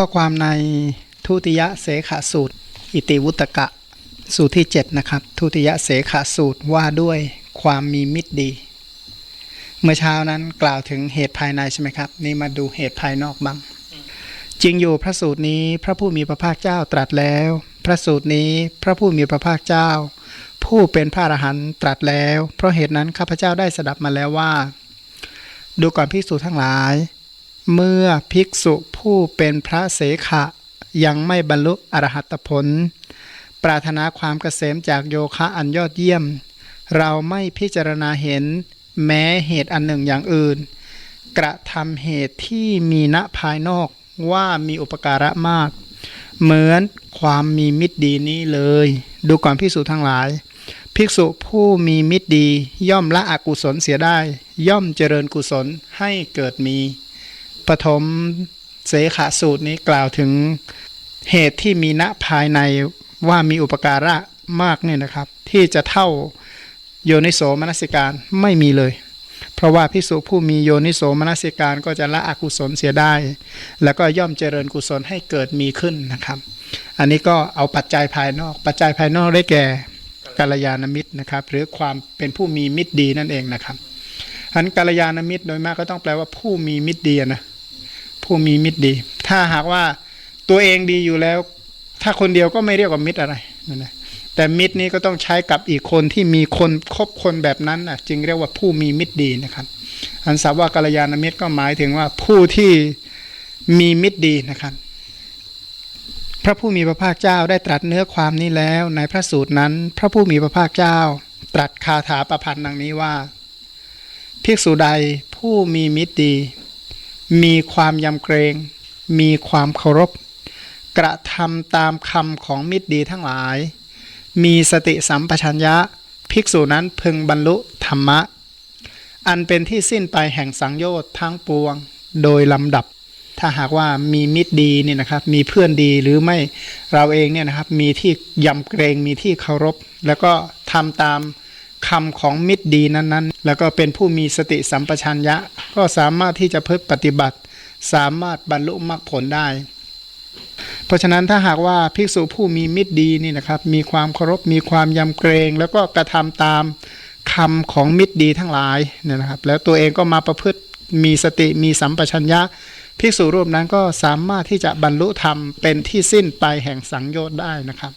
ข้อความในทุติยเสขาสูตร อิติวุตกะ สูตรที่ 7 นะครับ ทุติยเสขาสูตรว่าด้วยความมีมิตรดี เมื่อเช้านั้นกล่าวถึงเหตุภายในใช่ไหมครับ นี่มาดูเหตุภายนอกบ้าง จริงอยู่พระสูตรนี้พระผู้มีพระภาคเจ้าตรัสแล้ว พระสูตรนี้พระผู้มีพระภาคเจ้า ผู้เป็นพระอรหันต์ตรัสแล้ว เพราะเหตุนั้นข้าพเจ้าได้สดับมาแล้วว่า ดูก่อนภิกษุทั้งหลาย เมื่อภิกษุผู้เป็นพระเสขะ ยังไม่บรรลุอรหัตผล ปรารถนาความเกษมจากโยคะอันยอดเยี่ยม เราไม่พิจารณาเห็นแม้เหตุอันหนึ่งอย่างอื่น กระทำเหตุที่มีณภายนอกว่ามีอุปการะมาก เหมือนความมีมิตรดีนี้เลย ดูก่อนภิกษุทั้งหลาย ภิกษุผู้มีมิตรดีย่อมละอกุศลเสียได้ ย่อมเจริญกุศลให้เกิดมี ปฐมเสขาสูตรนี้กล่าวถึงเหตุที่มีณภายในว่ามีอุปการะมากเนี่ยนะครับ ที่จะเท่าโยนิโสมนสิการไม่มีเลย เพราะว่าพิสุผู้มีโยนิโสมนสิการก็จะละอกุศลเสียได้ แล้วก็ย่อมเจริญกุศลให้เกิดมีขึ้นนะครับ อันนี้ก็เอาปัจจัยภายนอก ปัจจัยภายนอกได้แก่กัลยาณมิตรนะครับ หรือความเป็นผู้มีมิตรดีนั่นเองนะครับอันกัลยาณมิตรโดยมากก็ต้องแปลว่าผู้มีมิตรดีนะ ผู้มีมิตรดี ถ้าหากว่าตัวเองดีอยู่แล้ว ถ้าคนเดียวก็ไม่เรียกว่ามิตรอะไรนั่นนะแต่มิตรนี้ก็ต้องใช้กับอีกคนที่มีคนคบคนแบบนั้นนะจึงเรียกว่าผู้มีมิตรดีนะครับอันสับว่ากัลยาณมิตรก็หมายถึงว่าผู้ที่มีมิตรดีนะครับ พระผู้มีพระภาคเจ้าได้ตรัสเนื้อความนี้แล้ว ในพระสูตรนั้น พระผู้มีพระภาคเจ้า ตรัสคาถาประพันธ์ดังนี้ว่า ภิกษุใดผู้มีมิตรดี มีความยำเกรง มีความเคารพ กระทำตามคำของมิตรดีทั้งหลาย มีสติสัมปชัญญะ ภิกษุนั้นพึงบรรลุธรรมะ อันเป็นที่สิ้นไปแห่งสังโยชน์ทั้งปวง โดยลำดับ ถ้าหากว่ามีมิตรดีเนี่ยนะครับ มีเพื่อนดีหรือไม่เราเองเนี่ยนะครับ มีที่ยำเกรง มีที่เคารพ แล้วก็ทำตาม คำของมิตรดีนั้น ๆ แล้วก็เป็นผู้มีสติสัมปชัญญะ ก็สามารถที่จะเพิ่ปฏิบัติ สามารถบรรลุมรรคผลได้ เพราะฉะนั้นถ้าหากว่าภิกษุผู้มีมิตรดีนี่นะครับ มีความเคารพมีความยำเกรง แล้วก็กระทำตามคำของมิตรดีทั้งหลายเนี่ยนะครับ แล้วตัวเองก็มาประพฤติมีสติมีสัมปชัญญะภิกษุรูปนั้นก็สามารถที่จะบรรลุธรรมเป็นที่สิ้นไปแห่งสังโยชน์ได้นะครับ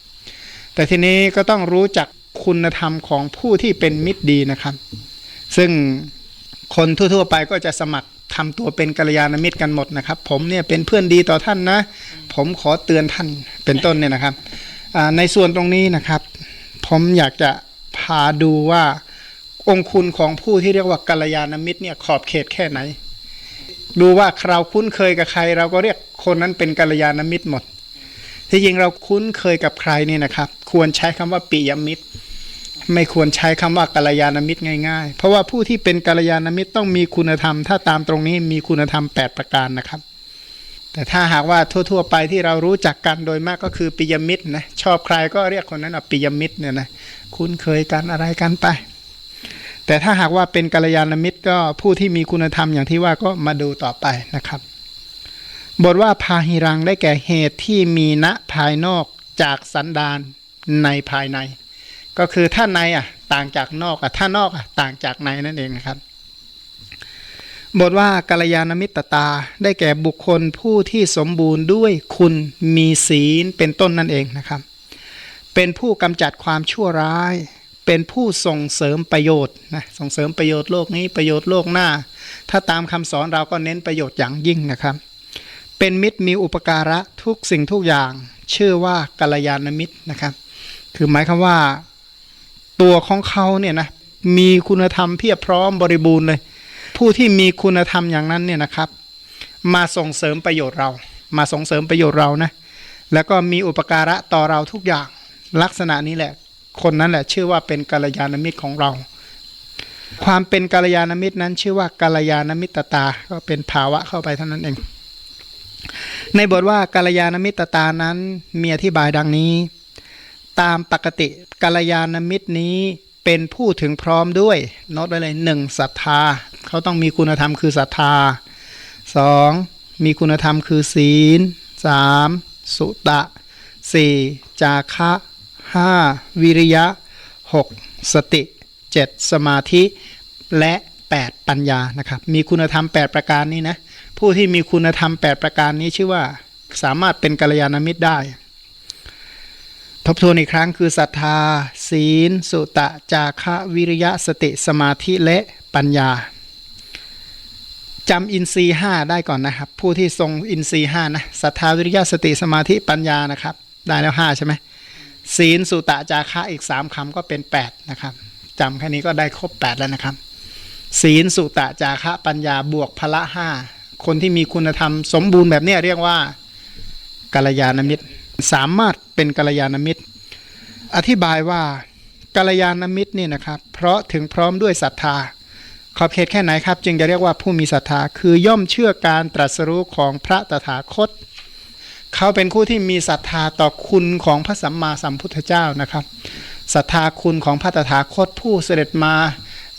แต่ทีนี้ก็ต้องรู้จัก คุณธรรมของผู้ที่เป็นมิตรดีนะครับ ซึ่งคนทั่วๆไปก็จะสมัครทำตัวเป็นกัลยาณมิตรกันหมดนะครับ ผมเนี่ยเป็นเพื่อนดีต่อท่านนะ ผมขอเตือนท่านเป็นต้นเนี่ยนะครับในส่วนตรงนี้นะครับ ผมอยากจะพาดูว่าองคุณของผู้ที่เรียกว่ากัลยาณมิตรเนี่ยขอบเขตแค่ไหน ดูว่าเราคุ้นเคยกับใคร เราก็เรียกคนนั้นเป็นกัลยาณมิตรหมด ที่จริงเราคุ้นเคยกับใครนี่นะครับ ควรใช้คำว่าปิยมิตร ไม่ควรใช้คำว่ากัลยาณมิตรง่าย ๆ เพราะว่าผู้ที่เป็นกัลยาณมิตรต้องมีคุณธรรม ถ้าตามตรงนี้มีคุณธรรม 8 ประการนะครับ แต่ถ้าหากว่าทั่ว ๆ ไปที่เรารู้จักกันโดยมากก็คือปิยมิตรนะชอบใครก็เรียกคนนั้นว่าปิยมิตรเนี่ยนะคุ้นเคยกันอะไรกันไป แต่ถ้าหากว่าเป็นกัลยาณมิตรก็ผู้ที่มีคุณธรรมอย่างที่ว่าก็มาดูต่อไปนะครับบทว่าพาหิรังได้แก่เหตุที่มีณภายนอกจากสันดานในภายใน ก็คือถ้านในอะ ต่างจากนอกอะถ้านนอกอะต่างจากในนั่นเองนะครับ บทว่ากัลยาณมิตรตาได้แก่บุคคลผู้ที่สมบูรณ์ด้วยคุณมีศีลเป็นต้นนั่นเองนะครับ เป็นผู้กำจัดความชั่วร้าย เป็นผู้ส่งเสริมประโยชน์นะส่งเสริมประโยชน์โลกนี้ประโยชน์โลกหน้า ถ้าตามคำสอนเราก็เน้นประโยชน์อย่างยิ่งนะครับ เป็นมิตรมีอุปการะทุกสิ่งทุกอย่าง ชื่อว่ากัลยาณมิตรนะครับ คือหมายคำว่า ตัวของเขาเนี่ยนะมีคุณธรรมเพียบพร้อมบริบูรณ์เลย ผู้ที่มีคุณธรรมอย่างนั้นเนี่ยนะครับ มาส่งเสริมประโยชน์เรา มาส่งเสริมประโยชน์เรานะแล้วก็มีอุปการะต่อเราทุกอย่างลักษณะนี้แหละ คนนั้นแหละชื่อว่าเป็นกัลยาณมิตรของเรา ความเป็นกัลยาณมิตรนั้น ชื่อว่ากัลยาณมิตรตา ก็เป็นภาวะเข้าไปเท่านั้นเอง ในบทว่ากัลยาณมิตรตานั้นมีอธิบายดังนี้ ตามปกติกัลยาณมิตรนี้เป็นผู้ถึงพร้อมด้วยโน้ตไว้เลยหนึ่งศรัทธา เขาต้องมีคุณธรรมคือศรัทธาสองมีคุณธรรมคือศีลสามสุตะสี่จาคะห้าวิริยะหกสติเจ็ดสมาธิและ 8 ปัญญานะครับมีคุณธรรม 8 ประการนี้นะผู้ที่มีคุณธรรม 8 ประการนี้ชื่อว่าสามารถเป็นกัลยาณมิตรได้ ทบทวนอีกครั้งคือศรัทธา ศีล สุตะ จาคะวิริยะสติสมาธิและปัญญาจำอินทรีห้าได้ก่อนนะครับ ผู้ที่ทรงอินทรีห้านะศรัทธาวิริยะสติสมาธิปัญญานะครับ ได้แล้วห้าใช่ไหมศีลสุตะจาคะอีกสามคำก็เป็นแปดนะครับจำแค่นี้ก็ได้ครบแปดแล้วนะครับ ศีลสุตะจาคะปัญญาบวกพละห้าคนที่มีคุณธรรมสมบูรณ์แบบนี้เรียกว่ากัลยาณมิตร สามารถเป็นกัลยาณมิตร อธิบายว่ากัลยาณมิตรเนี่ยนะครับ เพราะถึงพร้อมด้วยศรัทธา ขอบเขตแค่ไหนครับ จึงจะเรียกว่าผู้มีศรัทธา คือย่อมเชื่อการตรัสรู้ของพระตถาคต เขาเป็นผู้ที่มีศรัทธาต่อคุณของพระสัมมาสัมพุทธเจ้านะครับศรัทธาคุณของพระตถาคตผู้เสด็จมา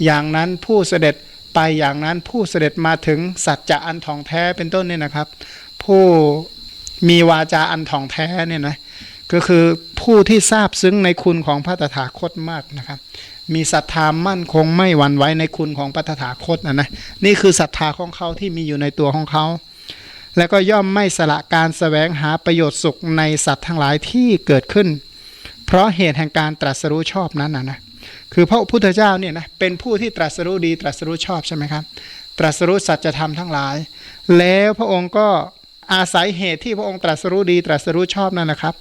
อย่างนั้นผู้เสด็จไปอย่างนั้นผู้เสด็จมาถึงสัจจะอันทองแท้เป็นต้นเนี่ยนะครับ ผู้ มีวาจาอันทองแท้เนี่ยนะก็คือผู้ที่ทราบซึ้งในคุณของพระตถาคตมากนะครับ มีศรัทธามั่นคงไม่หวั่นไหวในคุณของพระตถาคตนะนะนี่คือศรัทธาของเขาที่มีอยู่ในตัวของเขา แล้วก็ย่อมไม่สละการสแสวงหาประโยชน์สุขในสัตว์ทั้งหลายที่เกิดขึ้น เพราะเหตุแห่งการตรัสรู้ชอบนั้นนะนะคือพระพุทธเจ้าเนี่ยนะเป็นผู้ที่ตรัสรู้ดีตรัสรู้ชอบใช่ไหมครับ ตรัสรู้สัจธรรมทั้งหลาย แล้วพระองค์ก็ อาศัยเหตุที่พระองค์ตรัสรู้ดีตรัสรู้ชอบนั่นนะครับ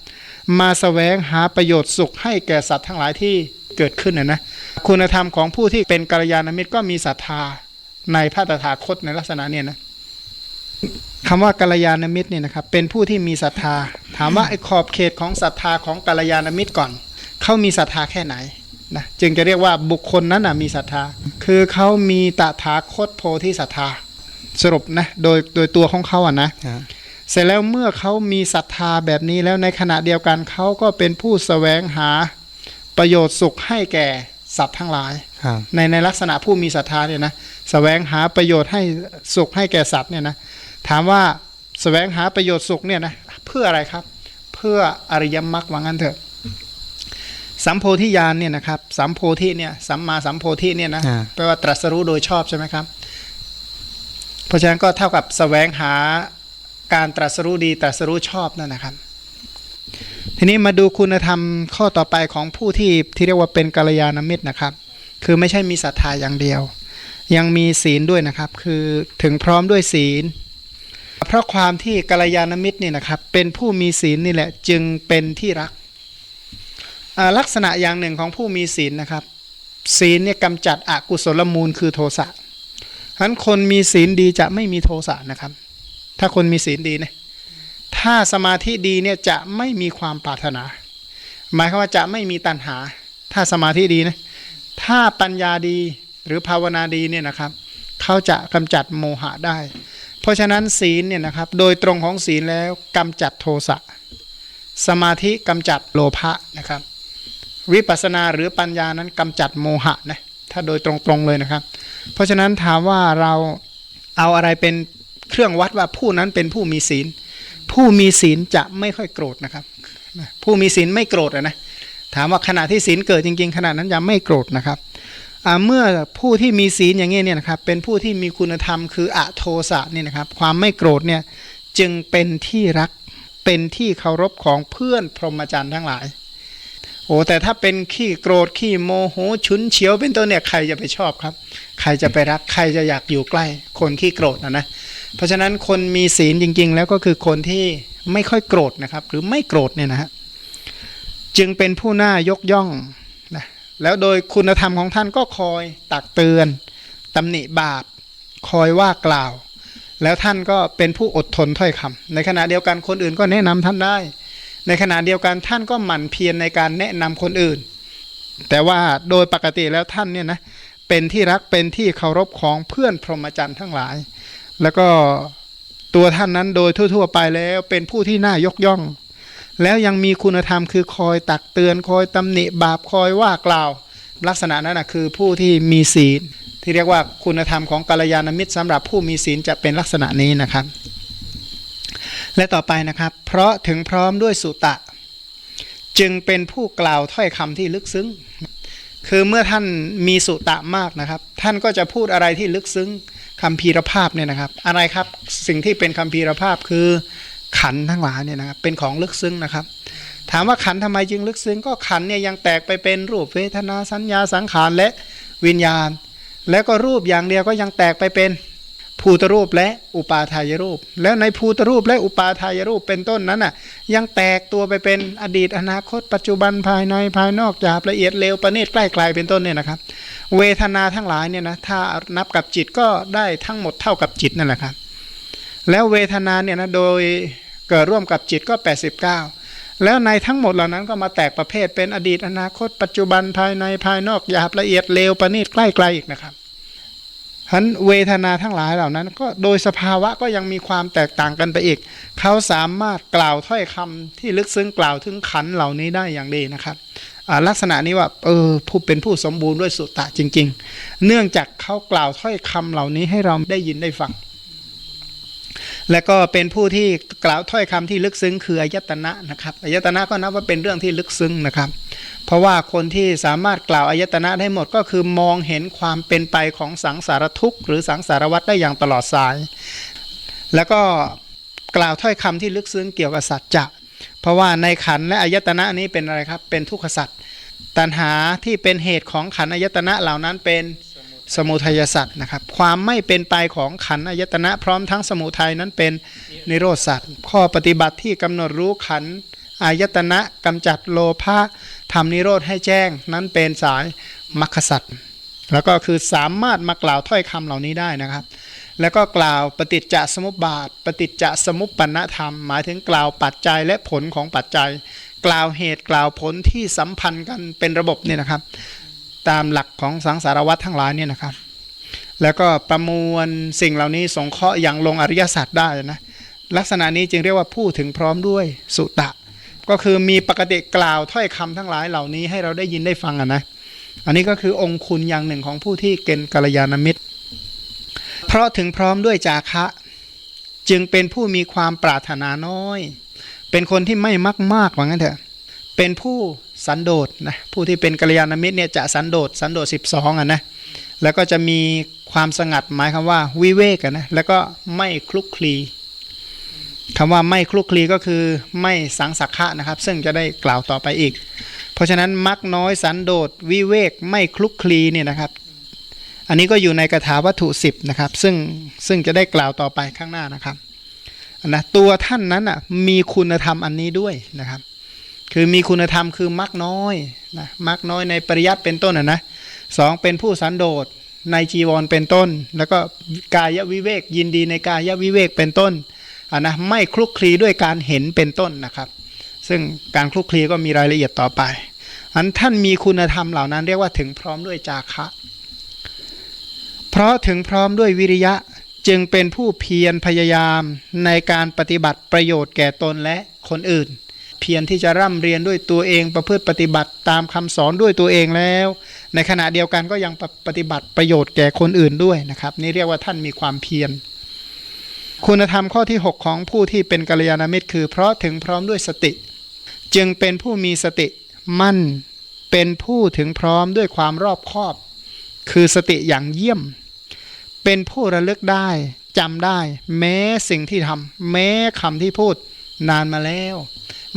มาสแสวงหาประโยชน์สุขให้แก่สัตว์ทั้งหลายที่เกิดขึ้นนะนะคุณธรรมของผู้ที่เป็นกัลยาณมิตรก็มีศรัทธาในพระตถาคตในลักษณะเนี่ยนะคำว่ากัลยาณมิตรเนี่ยนะครับเป็นผู้ที่มีศรัทธา ถามว่าไอ้ขอบเขตของศรัทธาของกัลยาณมิตรก่อนเขามีศรัทธาแค่ไหนนะจึงจะเรียกว่าบุคคลนั้นนะมีศรัทธา คือเขามีตถาคตโพธิศรัทธาสรุปนะโดยโดยตัวของเขาอะนะ เสร็จแล้วเมื่อเขามีศรัทธาแบบนี้แล้วในขณะเดียวกันเขาก็เป็นผู้สแสวงหาประโยชน์สุขให้แก่สัตว์ทั้งหลายครับในในลักษณะผู้มีศรัทธาเนี่ยนะแสวงหาประโยชน์ให้สุขให้แก่สัตว์เนี่ยนะถามว่าแสวงหาประโยชน์สุขเนี่ยนะเพื่ออะไรครับ เพื่ออริยมรรคว่างั้นเถอะสัมโพธิญาณเนี่ยนะครับสัมโพธิเนี่ยสัมมาสัมโพธิเนี่ยนะอ่าแปลว่าตรัสรู้โดยชอบใช่ไหมครับ เพราะฉะนั้นก็เท่ากับแสวงหา การตรัสรู้ดีตรัสรู้ชอบนั่นนะครับ ทีนี้มาดูคุณธรรมข้อต่อไปของผู้ที่ที่เรียกว่าเป็นกัลยาณมิตรนะครับ คือไม่ใช่มีศรัทธาอย่างเดียว ยังมีศีลด้วยนะครับ คือถึงพร้อมด้วยศีล เพราะความที่กัลยาณมิตรนี่นะครับ เป็นผู้มีศีลนี่แหละจึงเป็นที่รักลักษณะอย่างหนึ่งของผู้มีศีลนะครับ ศีลเนี่ยกำจัดอกุศลมูลคือโทสะฉะนั้นคนมีศีลดีจะไม่มีโทสะนะครับ ถ้าคนมีศีลดีนะถ้าสมาธิดีเนี่ยจะไม่มีความปรารถนา หมายความว่าจะไม่มีตัณหา ถ้าสมาธิดีนะถ้าปัญญาดีหรือภาวนาดีเนี่ยนะครับเขาจะกำจัดโมหะได้ เพราะฉะนั้นศีลเนี่ยนะครับโดยตรงของศีลแล้วกำจัดโทสะสมาธิกำจัดโลภะนะครับ วิปัสสนาหรือปัญญานั้นกำจัดโมหะนะถ้าโดยตรงๆเลยนะครับ เพราะฉะนั้นถามว่าเราเอาอะไรเป็น รื่องวัดว่าผู้นั้นเป็นผู้มีศีล ผู้มีศีลจะไม่ค่อยโกรธนะครับ ผู้มีศีลไม่โกรธอะนะถามว่าขณะที่ศีลเกิดจริง ๆ ขณะนั้นจะไม่โกรธนะครับเมื่อผู้ที่มีศีลอย่างนี้เนี่ยนะครับเป็นผู้ที่มีคุณธรรมคืออะโทสะนี่นะครับ ความไม่โกรธเนี่ยจึงเป็นที่รักเป็นที่เคารพของเพื่อนพรหมจรรย์ทั้งหลาย โอ้แต่ถ้าเป็นขี้โกรธขี้โมโหฉุนเฉียวเป็นต้นเนี่ยใครจะไปชอบครับ ใครจะไปรักใครจะอยากอยู่ใกล้ คนขี้โกรธนะนะ เพราะฉะนั้นคนมีศีลจริง ๆ แล้วก็คือคนที่ไม่ค่อยโกรธนะครับ หรือไม่โกรธเนี่ยนะฮะจึงเป็นผู้น่ายกย่องนะแล้วโดยคุณธรรมของท่านก็คอยตักเตือนตำหนิบาป คอยว่ากล่าว แล้วท่านก็เป็นผู้อดทนถ้อยคำในขณะเดียวกันคนอื่นก็แนะนำท่านได้ ในขณะเดียวกันท่านก็หมั่นเพียรในการแนะนำคนอื่น แต่ว่าโดยปกติแล้วท่านเนี่ยนะเป็นที่รักเป็นที่เคารพของเพื่อนพรหมจรรย์ทั้งหลาย แล้วก็ตัวท่านนั้นโดยทั่ว ๆ ไปแล้วเป็นผู้ที่น่ายกย่อง แล้วยังมีคุณธรรมคือคอยตักเตือนคอยตำหนิบาปคอยว่ากล่าว ลักษณะนั้นนะคือผู้ที่มีศีล ที่เรียกว่าคุณธรรมของกัลยาณมิตรสำหรับผู้มีศีลจะเป็นลักษณะนี้นะครับ และต่อไปนะครับ เพราะถึงพร้อมด้วยสุตะ จึงเป็นผู้กล่าวถ้อยคำที่ลึกซึ้งคือเมื่อท่านมีสุตะมากนะครับ ท่านก็จะพูดอะไรที่ลึกซึ้ง คำพีรภาพเนี่ยนะครับ อะไรครับสิ่งที่เป็นคำพีรภาพคือขันทั้งหลายเนี่ยนะครับเป็นของลึกซึ้งนะครับ ถามว่าขันธ์ทำไมจึงลึกซึ้งก็ขันเนี่ยยังแตกไปเป็นรูปเวทนาสัญญาสังขารและวิญญาณ แล้วก็รูปอย่างเดียวก็ยังแตกไปเป็น ภูตรูปและอุปาทายรูป แล้วในภูตรูปและอุปาทายรูปเป็นต้นนั้นน่ะ ยังแตกตัวไปเป็นอดีตอนาคต ปัจจุบันภายในภายนอกหยาบละเอียดเร็วประณีตใกล้ไกลเป็นต้นเนี่ยนะครับ เวทนาทั้งหลายเนี่ยนะถ้านับกับจิตก็ได้ทั้งหมดเท่ากับจิตนั่นแหละครับ แล้วเวทนาเนี่ยนะโดยเกิดร่วมกับจิตก็ 89 แล้วในทั้งหมดเหล่านั้นก็มาแตกประเภทเป็นอดีตอนาคต ปัจจุบันภายในภายนอกหยาบละเอียดเร็วประณีตใกล้ไกลอีกนะครับ ฉะนั้นเวทนาทั้งหลายเหล่านั้น ก็โดยสภาวะก็ยังมีความแตกต่างกันไปอีก เขาสามารถกล่าวถ้อยคำที่ลึกซึ้งกล่าวถึงขันเหล่านี้ได้อย่างดีนะครับลักษณะนี้ว่าเออผู้เป็นผู้สมบูรณ์ด้วยสุตตะจริง ๆ เนื่องจากเขากล่าวถ้อยคำเหล่านี้ให้เราได้ยินได้ฟัง และก็เป็นผู้ที่กล่าวถ้อยคำที่ลึกซึ้งคืออายตนะนะครับอายตนะก็นับว่าเป็นเรื่องที่ลึกซึ้งนะครับ เพราะว่าคนที่สามารถกล่าวอายตนะได้หมดก็คือมองเห็นความเป็นไปของสังสารทุกข์หรือสังสารวัฏได้อย่างตลอดสาย แล้วก็กล่าวถ้อยคำที่ลึกซึ้งเกี่ยวกับสัจจะเพราะว่าในขันและอายตนะนี้เป็นอะไรครับเป็นทุกขสัจตัณหาที่เป็นเหตุของขันอายตนะเหล่านั้นเป็น สมุทัยสัตว์นะครับ ความไม่เป็นไปของขันอายตนะพร้อมทั้งสมุทัยนั้นเป็นนิโรธสัตว์ข้อปฏิบัติที่กำหนดรู้ขันอายตนะกำจัดโลภะทำนิโรธให้แจ้ง นั้นเป็นสายมรรคสัตว์แล้วก็คือสามารถมากล่าวถ้อยคำเหล่านี้ได้นะครับ แล้วก็กล่าวปฏิจจสมุปบาท ปฏิจจสมุปปนธรรม หมายถึงกล่าวปัจจัยและผลของปัจจัย กล่าวเหตุกล่าวผลที่สัมพันธ์กันเป็นระบบเนี่ยนะครับ ตามหลักของสังสารวัตรทั้งหลายเนี่ยนะครับ แล้วก็ประมวลสิ่งเหล่านี้สงเคราะห์อย่างลงอริยสัจได้นะลักษณะนี้จึงเรียกว่าผู้ถึงพร้อมด้วยสุตะ ก็คือมีปกติกล่าวถ้อยคำทั้งหลายเหล่านี้ให้เราได้ยินได้ฟังอะนะอันนี้ก็คือองค์คุณอย่างหนึ่งของผู้ที่เกณฑ์กัลยาณมิตร เพราะถึงพร้อมด้วยจาคะจึงเป็นผู้มีความปรารถนาน้อย เป็นคนที่ไม่มักมากว่างั้นเถอะ เป็นผู้ สันโดษนะผู้ที่เป็นกัลยาณมิตรเนี่ยจะสันโดษสันโดษ12อะนะแล้วก็จะมีความสงัดหมายคำว่าวิเวกอะนะแล้วก็ไม่คลุกคลีคำว่าไม่คลุกคลีก็คือไม่สังสักขะนะครับ ซึ่งจะได้กล่าวต่อไปอีก เพราะฉะนั้นมักน้อยสันโดษวิเวกไม่คลุกคลีเนี่ยนะครับ อันนี้ก็อยู่ในกถาวัตถุสิบนะครับซึ่งซึ่งจะได้กล่าวต่อไปข้างหน้านะครับนะตัวท่านนั้นอะมีคุณธรรมอันนี้ด้วยนะครับ คือมีคุณธรรมคือมักน้อยนะมักน้อยในปริยัติเป็นต้นอะนะสองเป็นผู้สันโดษในจีวรเป็นต้น แล้วก็กายวิเวกยินดีในกายวิเวกเป็นต้นอะนะไม่คลุกคลีด้วยการเห็นเป็นต้นนะครับ ซึ่งการคลุกคลีก็มีรายละเอียดต่อไป อันท่านมีคุณธรรมเหล่านั้นเรียกว่าถึงพร้อมด้วยจาคะ เพราะถึงพร้อมด้วยวิริยะจึงเป็นผู้เพียรพยายามในการปฏิบัติประโยชน์แก่ตนและคนอื่น เพียรที่จะร่ำเรียนด้วยตัวเองประพฤติปฏิบัติตามคำสอนด้วยตัวเองแล้ว ในขณะเดียวกันก็ยังปฏิบัติประโยชน์แก่คนอื่นด้วยนะครับ นี่เรียกว่าท่านมีความเพียรคุณธรรมข้อที่ 6 ของผู้ที่เป็นกัลยาณมิตรคือ เพราะถึงพร้อมด้วยสติ จึงเป็นผู้มีสติมั่น เป็นผู้ถึงพร้อมด้วยความรอบคอบ คือสติอย่างเยี่ยม เป็นผู้ระลึกได้จำได้ แม้สิ่งที่ทำแม้คำที่พูด นานมาแล้ว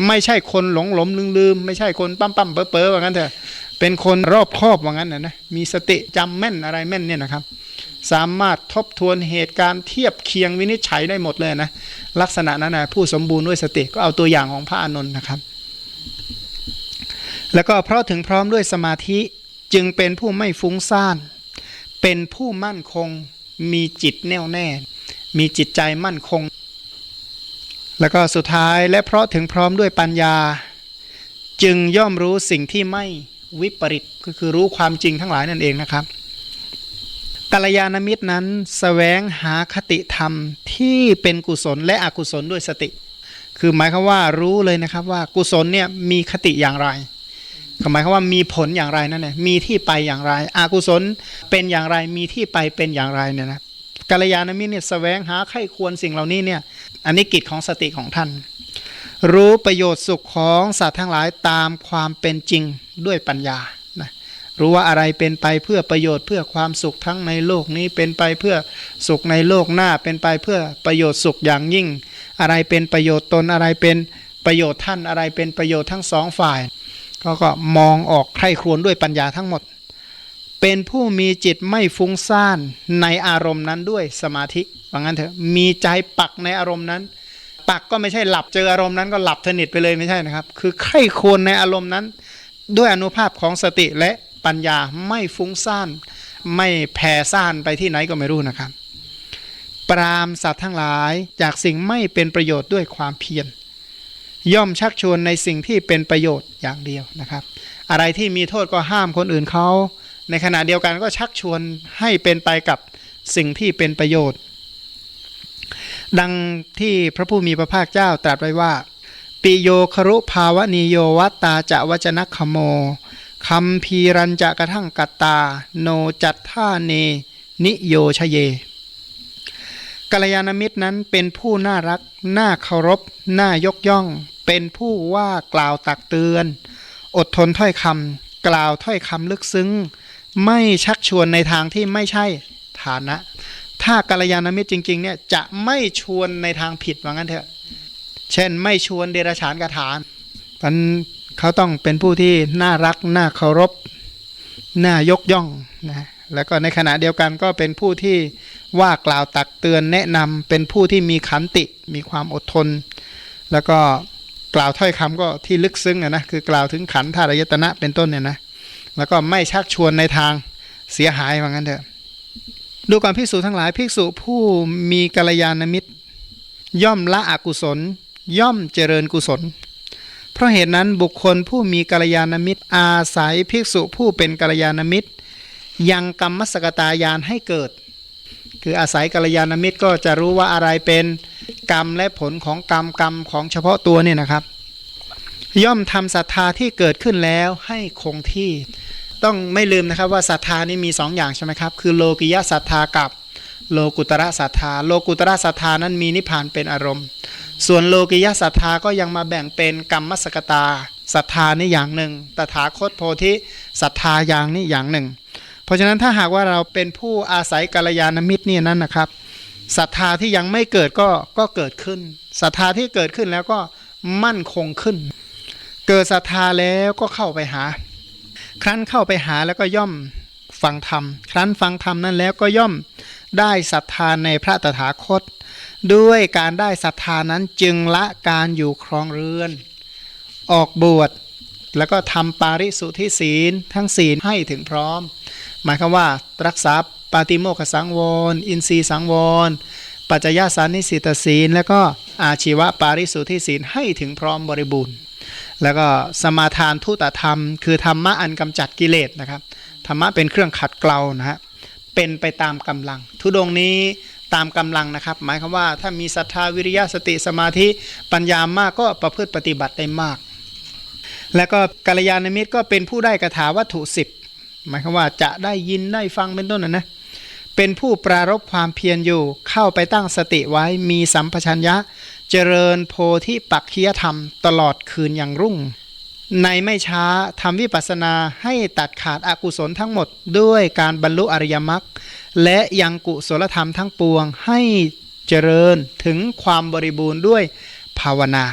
ไม่ใช่คนหลงหลมลืมลืมไม่ใช่คนปั้มปั้มเป๋อเป๋อว่างั้นเถอะเป็นคนรอบคอบว่างั้นนะนะมีสติจำแม่นอะไรแม่นเนี่ยนะครับ สามารถทบทวนเหตุการณ์เทียบเคียงวินิจฉัยได้หมดเลยนะลักษณะนั้นนะผู้สมบูรณ์ด้วยสติก็เอาตัวอย่างของพระอานนท์นะครับ แล้วก็เพราะถึงพร้อมด้วยสมาธิจึงเป็นผู้ไม่ฟุ้งซ่าน เป็นผู้มั่นคงมีจิตแน่วแน่ มีจิตใจมั่นคง แล้วก็สุดท้ายและเพราะถึงพร้อมด้วยปัญญา จึงย่อมรู้สิ่งที่ไม่วิปริตก็คือรู้ความจริงทั้งหลายนั่นเองนะครับกัลยาณมิตรนั้นสแสวงหาคติธรรมที่เป็นกุศลและอกุศลด้วยสติ คือหมายความว่ารู้เลยนะครับว่ากุศลเนี่ยมีคติอย่างไรหมายความว่ามีผลอย่างไรนั่นเองมีที่ไปอย่างไรอากุศลเป็นอย่างไรมีที่ไปเป็นอย่างไรเนี่ยนะกัลยาณมิตรเนี่ยสแสวงหาไข้ควรสิ่งเหล่านี้เนี่ย อันนี้กิจของสติของท่าน รู้ประโยชน์สุขของสัตว์ทั้งหลายตามความเป็นจริงด้วยปัญญานะรู้ว่าอะไรเป็นไปเพื่อประโยชน์เพื่อความสุขทั้งในโลกนี้เป็นไปเพื่อสุขในโลกหน้าเป็นไปเพื่อประโยชน์สุขอย่างยิ่ง อะไรเป็นประโยชน์ตนอะไรเป็นประโยชน์ท่านอะไรเป็นประโยชน์ทั้งสองฝ่ายก็ก็มองออกใคร่ครวญด้วยปัญญาทั้งหมด เป็นผู้มีจิตไม่ฟุ้งซ่านในอารมณ์นั้นด้วยสมาธิว่างั้นเถอะมีใจปักในอารมณ์นั้น ปักก็ไม่ใช่หลับเจออารมณ์นั้นก็หลับสนิทไปเลยไม่ใช่นะครับ คือใคร่ควญในอารมณ์นั้น ด้วยอนุภาพของสติและปัญญาไม่ฟุ้งซ่านไม่แผ่ซ่านไปที่ไหนก็ไม่รู้นะครับ ปรามสัตว์ทั้งหลายจากสิ่งไม่เป็นประโยชน์ด้วยความเพียรย่อมชักชวนในสิ่งที่เป็นประโยชน์อย่างเดียวนะครับ อะไรที่มีโทษก็ห้ามคนอื่นเขา ในขณะเดียวกันก็ชักชวนให้เป็นไปกับสิ่งที่เป็นประโยชน์ ดังที่พระผู้มีพระภาคเจ้าตรัสไว้ว่า ปิโยครุภาวนิโยวัตตาจะวจนะคโมคัมพีรันจะกระทั่งกัตตา โนจัตท่าเน นิโยชเยกัลยาณมิตรนั้นเป็นผู้น่ารัก น่าเคารพ น่ายกย่อง เป็นผู้ว่ากล่าวตักเตือน อดทนถ้อยคำกล่าวถ้อยคำลึกซึ้ง ไม่ชักชวนในทางที่ไม่ใช่ฐานะ ถ้ากัลยาณมิตรจริง ๆ เนี่ยจะไม่ชวนในทางผิดว่างั้นเถอะ เช่นไม่ชวนเดรัจฉานกระถานมันเขาต้องเป็นผู้ที่น่ารัก น่าเคารพ น่ายกย่องนะแล้วก็ในขณะเดียวกันก็เป็นผู้ที่ว่ากล่าวตักเตือนแนะนำเป็นผู้ที่มีขันติ มีความอดทน แล้วก็กล่าวถ้อยคำก็ที่ลึกซึ้งนะคือกล่าวถึงขันธารยตนะเป็นต้นเนี่ยนะ แล้วก็ไม่ชักชวนในทางเสียหายว่างั้นเถอะดูก่อนภิกษุทั้งหลายภิกษุผู้มีกัลยาณมิตร ย่อมละอกุศล ย่อมเจริญกุศล เพราะเหตุนั้นบุคคลผู้มีกัลยาณมิตร อาศัยภิกษุผู้เป็นกัลยาณมิตร ยังกรรมสกตายานให้เกิด คืออาศัยกัลยาณมิตรก็จะรู้ว่าอะไรเป็นกรรมและผลของกรรมกรรมของเฉพาะตัวเนี่ยนะครับ ย่อมทำศรัทธาที่เกิดขึ้นแล้วให้คงที่ ต้องไม่ลืมนะครับว่าศรัทธานี่มีสองอย่างใช่ไหมครับ คือโลกิยะศรัทธากับโลกุตระศรัทธา โลกุตระศรัทธานั้นมีนิพพานเป็นอารมณ์ ส่วนโลกิยะศรัทธาก็ยังมาแบ่งเป็นกรรมสกตาศรัทธานี่อย่างหนึ่ง ตถาคตโพธิศรัทธาอย่างนี่อย่างหนึ่ง เพราะฉะนั้นถ้าหากว่าเราเป็นผู้อาศัยกัลยาณมิตรนี่นั้นนะครับศรัทธาที่ยังไม่เกิดก็ก็เกิดขึ้นศรัทธาที่เกิดขึ้นแล้วก็มั่นคงขึ้น เกิดศรัทธาแล้วก็เข้าไปหา ครั้นเข้าไปหาแล้วก็ย่อมฟังธรรม ครั้นฟังธรรมนั้นแล้วก็ย่อมได้ศรัทธาในพระตถาคต ด้วยการได้ศรัทธานั้นจึงละการอยู่ครองเรือน ออกบวชแล้วก็ทำปาริสุทธิศีล ทั้งศีลให้ถึงพร้อม หมายความว่ารักษาปาติโมกสังวร อินทรีสังวร ปัจจยสานิสิตศีล แล้วก็อาชีวะปาริสุทธิศีลให้ถึงพร้อมบริบูรณ์ แล้วก็สมาทานทุตธรรม คือธรรมะอันกำจัดกิเลสนะครับธรรมะเป็นเครื่องขัดเกลานะฮะเป็นไปตามกำลัง ทุดงนี้ตามกำลังนะครับ หมายความว่าถ้ามีศรัทธาวิริยะสติสมาธิปัญญามากก็ประพฤติปฏิบัติได้มาก แล้วก็กัลยาณมิตรก็เป็นผู้ได้กระถาวัตถุสิบหมายความว่าจะได้ยินได้ฟังเป็นต้นนะนะเป็นผู้ปรารบความเพียรอยู่เข้าไปตั้งสติไว้มีสัมปชัญญะ เจริญโพธิปักคียธรรมตลอดคืนอย่างรุ่ง ในไม่ช้าทำวิปัสสนาให้ตัดขาดอากุศลทั้งหมด ด้วยการบรรลุอริยมรรคและยังกุศลธรรมทั้งปวงให้เจริญถึงความบริบูรณ์ด้วยภาวนา